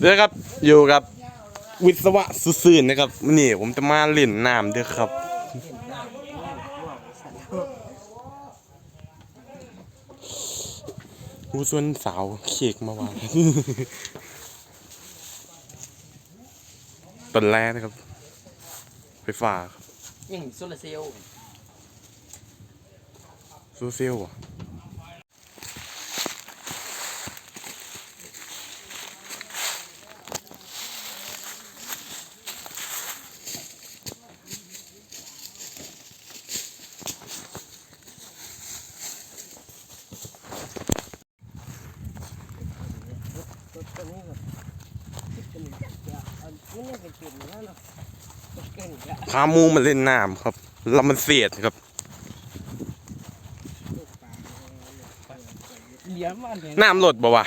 เด้อครับอยู่กับวิศวะสุซื่นนะครับนี่ผมจะมาเล่นน้ำเด้อครับผู้ส่วนสาวเค้กมาวางต้นแรกนะครับ ไฟฟ้าครับยังโซลาร์เซลล์ซูเซลอะ พาหมูมาเล่นน้ำครับแล้วมันเสียดครับเหลี่ยมมันเห็นน้ำลดบ่วะ